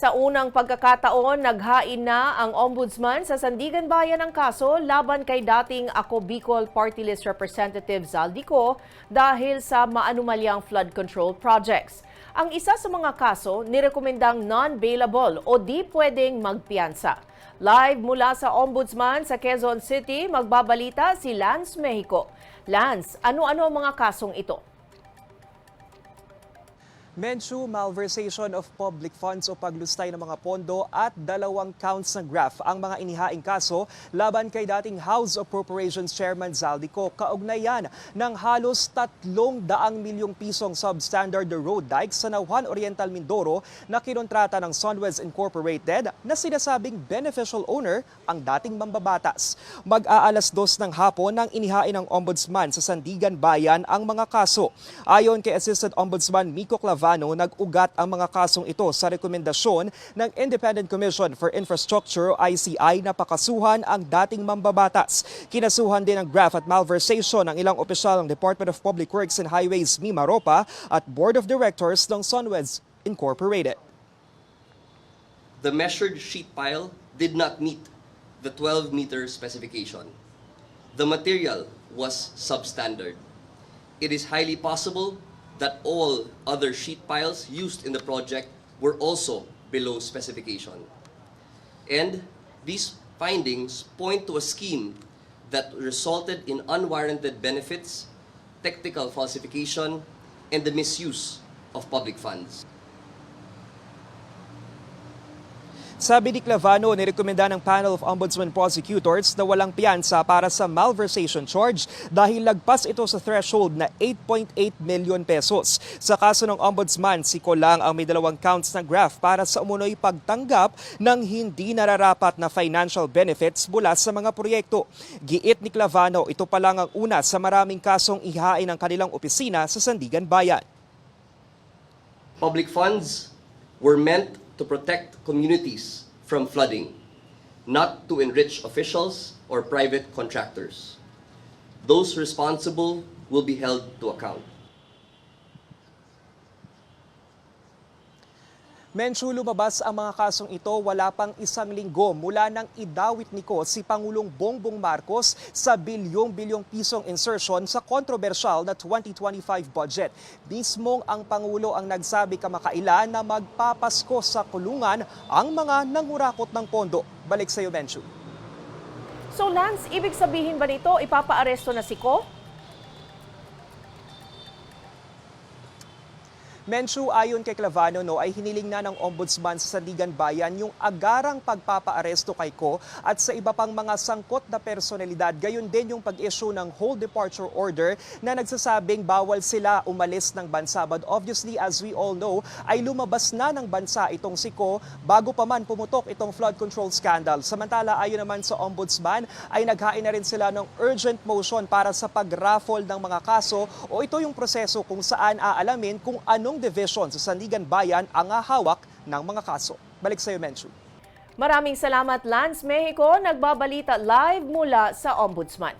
Sa unang pagkakataon, naghain na ang ombudsman sa Sandigan Bayan ng kaso laban kay dating Ako Bicol Party List Representative Zaldico dahil sa maanumalyang flood control projects. Ang isa sa mga kaso, nirekomendang non-bailable o di pwedeng magpiyansa. Live mula sa Ombudsman sa Quezon City, magbabalita si Lance Mexico. Lance, ano-ano ang mga kasong ito? Mensu malversation of public funds o paglustay ng mga pondo at dalawang counts ng graft ang mga inihaing kaso laban kay dating House Appropriations Chairman Zaldico kaugnayan ng halos 300 milyong pisong substandard road dike sa Nauhan Oriental Mindoro na kinontrata ng Sunwez Incorporated na sinasabing beneficial owner ang dating mambabatas. Mag-aalas dos ng hapon nang inihain ng Ombudsman sa Sandigan Bayan ang mga kaso. Ayon kay Assistant Ombudsman Miko Clavano, nag-ugat ang mga kasong ito sa rekomendasyon ng Independent Commission for Infrastructure ICI na pakasuhan ang dating mambabatas. Kinasuhan din ang graft at malversation ng ilang opisyal ng Department of Public Works and Highways Mimaropa at Board of Directors ng Sunwez Incorporated. the measured sheet pile did not meet the 12 meter specification. The material was substandard. It is highly possible that all other sheet piles used in the project were also below specification. And these findings point to a scheme that resulted in unwarranted benefits, technical falsification, and the misuse of public funds. Sabi ni Clavano, nirekomenda ng panel of ombudsman prosecutors na walang piyansa para sa malversation charge dahil lagpas ito sa threshold na 8.8 million pesos. Sa kaso ng ombudsman, si Colang ang may dalawang counts ng graft para sa umunoy pagtanggap ng hindi nararapat na financial benefits mula sa mga proyekto. Giit ni Clavano, ito pa lang ang una sa maraming kasong ihain ng kanilang opisina sa Sandigan Bayan. Public funds were meant to protect communities from flooding, not to enrich officials or private contractors. Those responsible will be held to account. Mensu lumabas ang mga kasong ito wala pang isang linggo mula nang idawit niko si Pangulong Bongbong Marcos sa bilyong-bilyong pisong insertion sa kontrobersyal na 2025 budget. Mismong ang Pangulo ang nagsabi kamakailan na magpapasko sa kulungan ang mga nangurakot ng pondo. Balik sa iyo, Mensu. So Lance, ibig sabihin ba nito ipapaaresto na si Ko? Mensu ayon kay Clavano no ay hiniling na ng ombudsman sa Sandigan Bayan yung agarang pagpapaaresto kay Ko at sa iba pang mga sangkot na personalidad. Gayon din yung pag-issue ng whole departure order na nagsasabing bawal sila umalis ng bansa. But obviously as we all know ay lumabas na ng bansa itong si Ko bago pa man pumutok itong flood control scandal. Samantala ayon naman sa ombudsman ay naghain na rin sila ng urgent motion para sa pag-raffle ng mga kaso o ito yung proseso kung saan aalamin kung anong division sa Sandigan Bayan ang hawak ng mga kaso. Balik sa iyo, Menchu. Maraming salamat Lance Mexico, nagbabalita live mula sa Ombudsman.